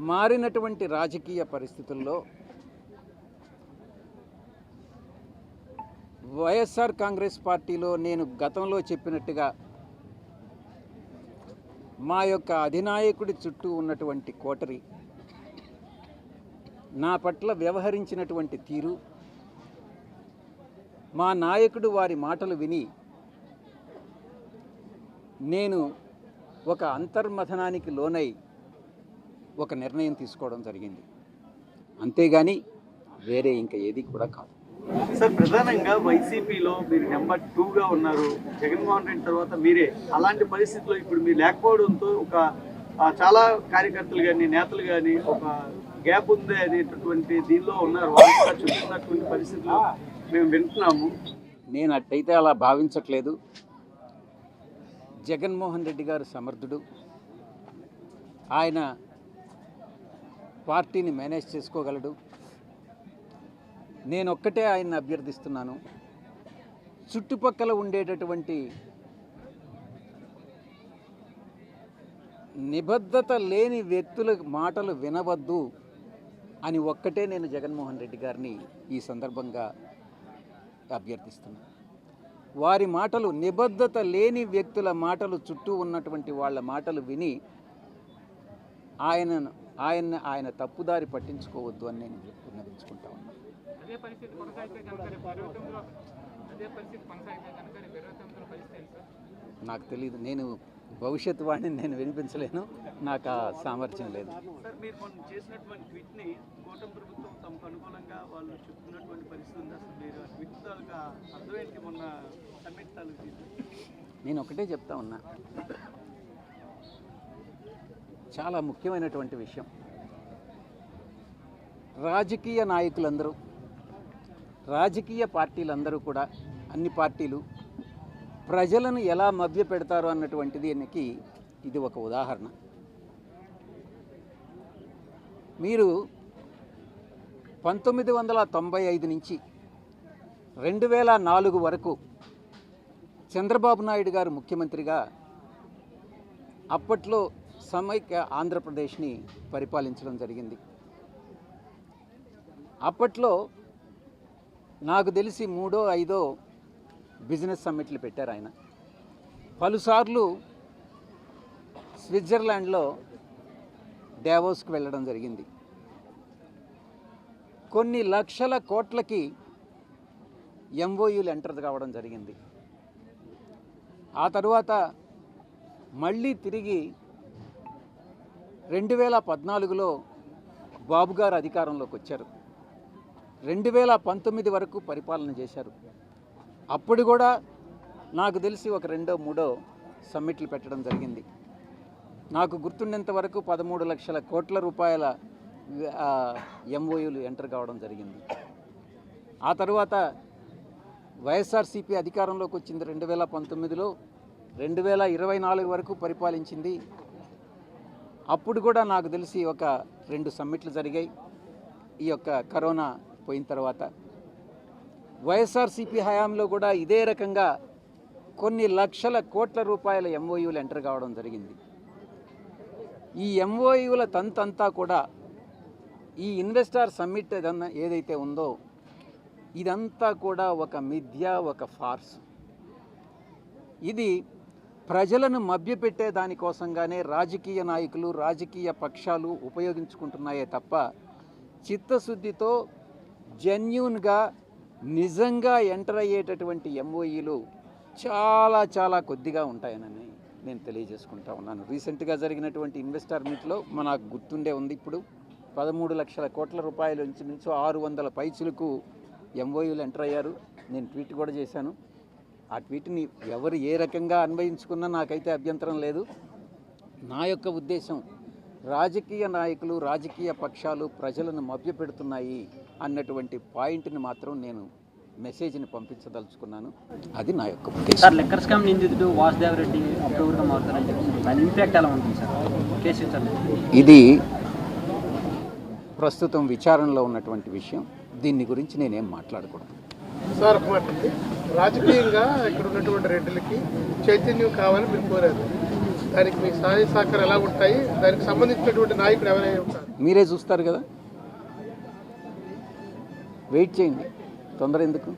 మారినటువంటి రాజకీయ పరిస్థితుల్లో వైఎస్ఆర్ కాంగ్రెస్ పార్టీలో నేను గతంలో చెప్పినట్టుగా మా యొక్క అధినాయకుడి చుట్టూ ఉన్నటువంటి కోటరి నా పట్ల వ్యవహరించినటువంటి తీరు మా నాయకుడు వారి మాటలు విని నేను ఒక అంతర్మథనానికి లోనై ఒక నిర్ణయం తీసుకోవడం జరిగింది. అంతేగాని వేరే ఇంకా ఏది కూడా కాదు. సార్ ప్రధానంగా వైసీపీలో మీరు నెంబర్ టూగా ఉన్నారు. జగన్మోహన్ రెడ్డి తర్వాత మీరే. అలాంటి పరిస్థితిలో ఇప్పుడు మీరు లేకపోవడంతో ఒక చాలా కార్యకర్తలు కానీ నేతలు కానీ ఒక గ్యాప్ ఉంది అనేటటువంటి దీనిలో ఉన్నారు. వాళ్ళు కూడా చెప్తున్నటువంటి పరిస్థితులు మేము వింటున్నాము. నేను అట్టయితే అలా భావించట్లేదు. జగన్మోహన్ రెడ్డి గారు సమర్థుడు. ఆయన పార్టీని మేనేజ్ చేసుకోగలడు. నేను ఒక్కటే ఆయన్ని అభ్యర్థిస్తున్నాను. చుట్టుపక్కల ఉండేటటువంటి నిబద్ధత లేని వ్యక్తుల మాటలు వినవద్దు అని ఒక్కటే నేను జగన్మోహన్ రెడ్డి గారిని ఈ సందర్భంగా అభ్యర్థిస్తున్నాను వారి మాటలు నిబద్ధత లేని వ్యక్తుల మాటలు చుట్టూ ఉన్నటువంటి వాళ్ళ మాటలు విని ఆయనను ఆయన ఆయన తప్పుదారి పట్టించుకోవద్దు అని నేను విన్నవించుకుంటా ఉన్నాను నాకు తెలియదు నేను భవిష్యత్తు వాడిని నేను వినిపించలేను. నాకు ఆ సామర్థ్యం లేదు. నేను ఒకటే చెప్తా ఉన్నా. చాలా ముఖ్యమైనటువంటి విషయం. రాజకీయ నాయకులందరూ రాజకీయ పార్టీలందరూ కూడా అన్ని పార్టీలు ప్రజలను ఎలా మభ్య పెడతారు అన్నటువంటిది దీనికి ఇది ఒక ఉదాహరణ. మీరు పంతొమ్మిది వందల తొంభై ఐదు నుంచి రెండు వేల నాలుగు వరకు చంద్రబాబు నాయుడు గారు ముఖ్యమంత్రిగా అప్పట్లో సమైక్య ఆంధ్రప్రదేశ్ని పరిపాలించడం జరిగింది. అప్పట్లో నాకు తెలిసి మూడో ఐదో బిజినెస్ సమ్మిట్లు పెట్టారు ఆయన. పలుసార్లు స్విట్జర్లాండ్లో డావోస్కి వెళ్ళడం జరిగింది. కొన్ని లక్షల కోట్లకి ఎంఓయూలు ఎంటర్ కావడం జరిగింది. ఆ తరువాత మళ్ళీ తిరిగి రెండు వేల పద్నాలుగులో బాబు గారు అధికారంలోకి వచ్చారు. రెండు వేల పంతొమ్మిది వరకు పరిపాలన చేశారు. అప్పుడు కూడా నాకు తెలిసి ఒక రెండో మూడో సమ్మిట్లు పెట్టడం జరిగింది. నాకు గుర్తుండేంత వరకు పదమూడు లక్షల కోట్ల రూపాయల ఎంఓయూలు ఎంటర్ కావడం జరిగింది. ఆ తర్వాత వైఎస్ఆర్సీపీ అధికారంలోకి వచ్చింది రెండు వేల పంతొమ్మిదిలో. రెండు వేల ఇరవై నాలుగు వరకు పరిపాలించింది అప్పుడు కూడా నాకు తెలిసి ఒక రెండు సమ్మిట్లు జరిగాయి. ఈ యొక్క కరోనా పోయిన తర్వాత వైఎస్ఆర్సీపీ హయాంలో కూడా ఇదే రకంగా కొన్ని లక్షల కోట్ల రూపాయల ఎంఓయూలు ఎంటర్ కావడం జరిగింది. ఈ ఎంఓయూల తంతంతా కూడా ఈ ఇన్వెస్టార్ సమ్మిట్ ఏదన్నా ఏదైతే ఉందో ఇదంతా కూడా ఒక మిథ్య ఒక ఫార్స్ ఇది ప్రజలను మభ్యపెట్టే దానికోసంగానే రాజకీయ నాయకులు రాజకీయ పక్షాలు ఉపయోగించుకుంటున్నాయే తప్ప చిత్తశుద్ధితో జెన్యున్గా నిజంగా ఎంటర్ అయ్యేటటువంటి ఎంఓఈలు చాలా చాలా కొద్దిగా ఉంటాయనని నేను తెలియజేసుకుంటా ఉన్నాను. రీసెంట్గా జరిగినటువంటి ఇన్వెస్టర్ మీట్లో మనకు గుర్తుండే ఉంది ఇప్పుడు. పదమూడు లక్షల కోట్ల రూపాయల నుంచి నుంచి ఆరు వందల పైచులకు ఎంఓయూలు ఎంటర్ అయ్యారు. నేను ట్వీట్ కూడా చేశాను. ఆ ట్వీట్ని ఎవరు ఏ రకంగా అన్వయించుకున్నా నాకైతే అభ్యంతరం లేదు. నా యొక్క ఉద్దేశం రాజకీయ నాయకులు రాజకీయ పక్షాలు ప్రజలను మభ్యపెడుతున్నాయి అన్నటువంటి పాయింట్ని మాత్రం నేను మెసేజ్ని పంపించదలుచుకున్నాను. అది నా యొక్క ఉద్దేశం. సార్ లెక్కర్ స్కామ్ నిందితుడు వాసుదేవ్ రెడ్డి మారుతారని దాని ఇంపాక్ట్ ఎలా ఉంటుంది సార్? కేసు ఇది ప్రస్తుతం విచారణలో ఉన్నటువంటి విషయం. దీన్ని గురించి నేనేం మాట్లాడకూడదు. సార్ రాజకీయంగా ఇక్కడ ఉన్నటువంటి రెడ్డిలకి చైతన్యం కావాలని మీరు కోరారు. దానికి మీ సహాయ సహకారం ఎలా ఉంటాయి? దానికి సంబంధించినటువంటి నాయకుడు ఎవరైనా ఉంటారు? మీరే చూస్తారు కదా? వెయిట్ చేయండి. తొందర ఎందుకు?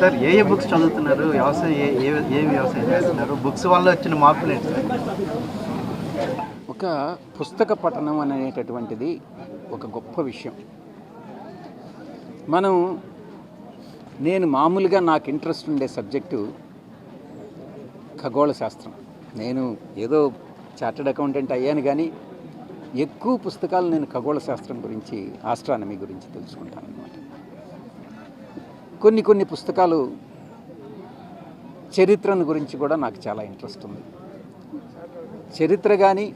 సార్ ఏ ఏ బుక్స్ చదువుతున్నారు? వ్యవసాయం ఏ ఏ ఏ వ్యవసాయం చేస్తున్నారు? బుక్స్ వల్ల వచ్చిన మార్పులు ఏంటి సార్? ఒక పుస్తక పఠనం అనేటటువంటిది ఒక గొప్ప విషయం. మనం నేను మామూలుగా నాకు ఇంట్రెస్ట్ ఉండే సబ్జెక్టు ఖగోళ శాస్త్రం. నేను ఏదో చార్టెడ్ అకౌంటెంట్ అయ్యాను కానీ ఎక్కువ పుస్తకాలు నేను ఖగోళ శాస్త్రం గురించి ఆస్ట్రానమీ గురించి తెలుసుకుంటాను అనమాట కొన్ని కొన్ని పుస్తకాలు చరిత్రను గురించి కూడా నాకు చాలా ఇంట్రెస్ట్ ఉంది. చరిత్ర కానీ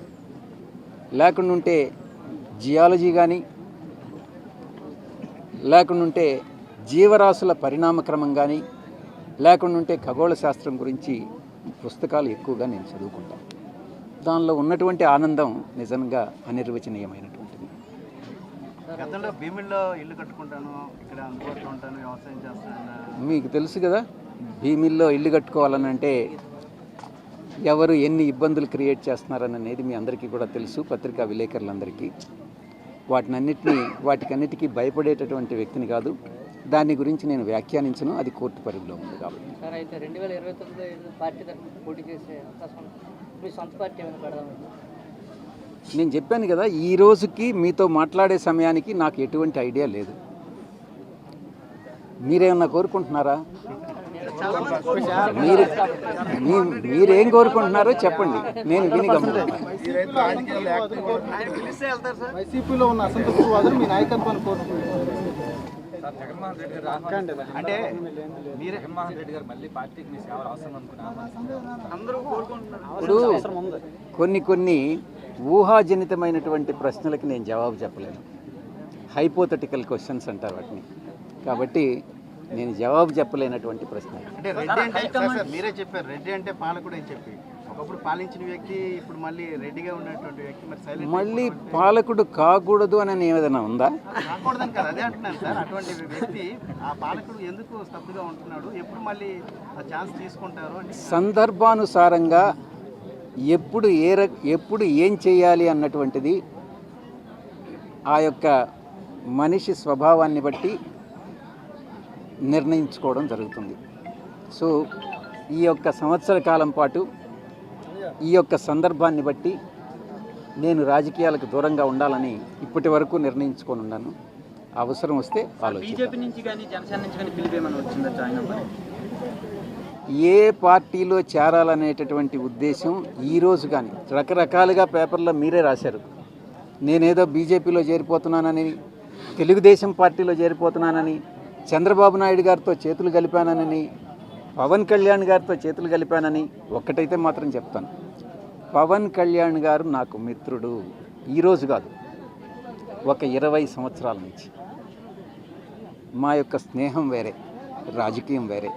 లేకుండా ఉంటే జియాలజీ కానీ లేకుండా ఉంటే జీవరాశుల పరిణామక్రమం కానీ లేకుండా ఉంటే ఖగోళ శాస్త్రం గురించి పుస్తకాలు ఎక్కువగా నేను చదువుకుంటాను. దానిలో ఉన్నటువంటి ఆనందం నిజంగా అనిర్వచనీయమైనటువంటిది. గతంలో భీమిల్లో ఇల్లు కట్టుకుంటాను ఇక్కడ అందుబాటులో ఉంటాను వ్యవసాయం చేస్తాను మీకు తెలుసు కదా భీమిల్లో ఇల్లు కట్టుకోవాలని అంటే ఎవరు ఎన్ని ఇబ్బందులు క్రియేట్ చేస్తున్నారని అనేది మీ అందరికీ కూడా తెలుసు పత్రికా విలేకరులందరికీ. వాటినన్నిటినీ వాటికన్నిటికీ భయపడేటటువంటి వ్యక్తిని కాదు దాని గురించి నేను వ్యాఖ్యానించను. అది కోర్టు పరిధిలో ఉంది కాబట్టి. సార్ అయితే రెండు వేల ఇరవై తొమ్మిదిలో ఏదైనా పార్టీ తరఫున పోటీ చేసే అవకాశం. మీ సొంత పార్టీ ఏమైనా పెడదామని నేను చెప్పాను కదా ఈ రోజుకి మీతో మాట్లాడే సమయానికి నాకు ఎటువంటి ఐడియా లేదు. మీరేమన్నా కోరుకుంటున్నారా? మీరు మీరేం కోరుకుంటున్నారో చెప్పండి. నేను విని గమనిస్తాను వైసీపీలో ఉన్న అసంతృప్తివాదులు మీ నాయకత్వాన్ని కోరుకుంటున్నారు. అంటే మీరే జగన్మోహన్ రెడ్డి గారు మళ్ళీ పార్టీకి మీ సేవలు అవసరం అనుకున్నా అందరూ కోరుకుంటున్నారు. ఇప్పుడు కొన్ని కొన్ని ఊహాజనితమైనటువంటి ప్రశ్నలకి నేను జవాబు చెప్పలేను. హైపోథెటికల్ క్వశ్చన్స్ అంటారు వాటిని. కాబట్టి నేను జవాబు చెప్పలేనటువంటి ప్రశ్న అంటే రెడ్డి అంటే సార్ సార్ మీరే చెప్పారు. రెడ్డి అంటే పాలకుడు అని చెప్పి. ఒకప్పుడు పాలించిన వ్యక్తి ఇప్పుడు మళ్ళీ రెడ్డిగా ఉన్నటువంటి వ్యక్తి మరి సైలెంట్ మళ్ళీ పాలకుడు కాకూడదు అని ఏదైనా ఉందా? కాకూడదని కదా అదే అంటున్నాను సార్. అటువంటి వ్యక్తి ఆ పాలకుడు ఎందుకు స్తబ్దుగా ఉంటున్నాడు? ఎప్పుడు మళ్ళీ ఆ ఛాన్స్ తీసుకుంటారు అని సందర్భానుసారంగా ఎప్పుడు ఏ ఎప్పుడు ఏం చేయాలి అన్నటువంటిది ఆ యొక్క మనిషి స్వభావాన్ని బట్టి నిర్ణయించుకోవడం జరుగుతుంది. సో ఈ యొక్క సంవత్సర కాలం పాటు ఈ యొక్క సందర్భాన్ని బట్టి నేను రాజకీయాలకు దూరంగా ఉండాలని ఇప్పటి వరకు నిర్ణయించుకొని ఉన్నాను. అవసరం వస్తే ఏ పార్టీలో చేరాలనేటటువంటి ఉద్దేశం ఈరోజు కానీ రకరకాలుగా పేపర్లో మీరే రాశారు. నేనేదో బీజేపీలో చేరిపోతున్నానని తెలుగుదేశం పార్టీలో చేరిపోతున్నానని చంద్రబాబు నాయుడు గారితో చేతులు కలిపానని పవన్ కళ్యాణ్ గారితో చేతులు కలిపానని ఒక్కటైతే మాత్రం చెప్తాను. పవన్ కళ్యాణ్ గారు నాకు మిత్రుడు. ఈరోజు కాదు ఒక ఇరవై సంవత్సరాల నుంచి. మా యొక్క స్నేహం వేరే రాజకీయం వేరే.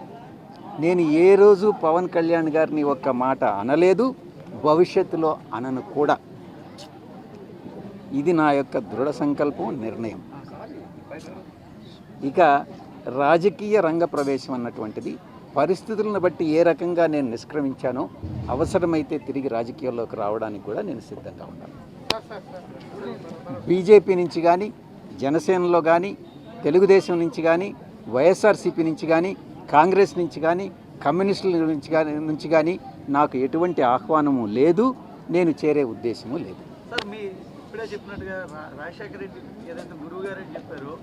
నేను ఏ రోజు పవన్ కళ్యాణ్ గారిని ఒక్క మాట అనలేదు భవిష్యత్తులో అనను కూడా. ఇది నా యొక్క దృఢ సంకల్పం నిర్ణయం. ఇక రాజకీయ రంగ ప్రవేశం అన్నటువంటిది పరిస్థితులను బట్టి ఏ రకంగా నేను నిష్క్రమించానో అవసరమైతే తిరిగి రాజకీయాల్లోకి రావడానికి కూడా నేను సిద్ధంగా ఉన్నాను. బీజేపీ నుంచి కానీ జనసేనలో కానీ తెలుగుదేశం నుంచి కానీ వైఎస్ఆర్సీపీ నుంచి కానీ కాంగ్రెస్ నుంచి కానీ కమ్యూనిస్టుల నుంచి కానీ నుంచి కానీ నాకు ఎటువంటి ఆహ్వానము లేదు నేను చేరే ఉద్దేశము లేదు. సార్ మీ ఇప్పుడే చెప్పినట్టుగా రాజశేఖర రెడ్డి ఏదైతే గురువు గారు చెప్పారో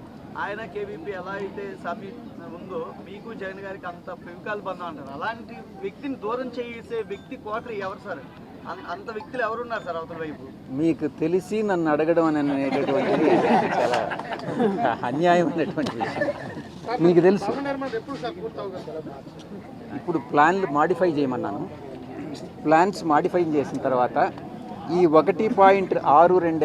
ఆయన కేవీపీ ఎలా అయితే సమీ ఉందో మీకు జగన్ గారికి అంత ఫెవికాల్ బంధం అంటారు. అలాంటి వ్యక్తిని దూరం చేసే వ్యక్తి కోటరి ఎవరు సార్? అంత వ్యక్తులు ఎవరున్నారు సార్ అవతల వైపు? మీకు తెలిసి నన్ను అడగడం అని అనేటటువంటిది చాలా అన్యాయమైనటువంటి విషయం. మీకు తెలుసు. ఇప్పుడు ప్లాన్లు మాడిఫై చేయమన్నాను. ప్లాన్స్ మాడిఫై చేసిన తర్వాత ఈ ఒకటి పాయింట్ ఆరు రెండు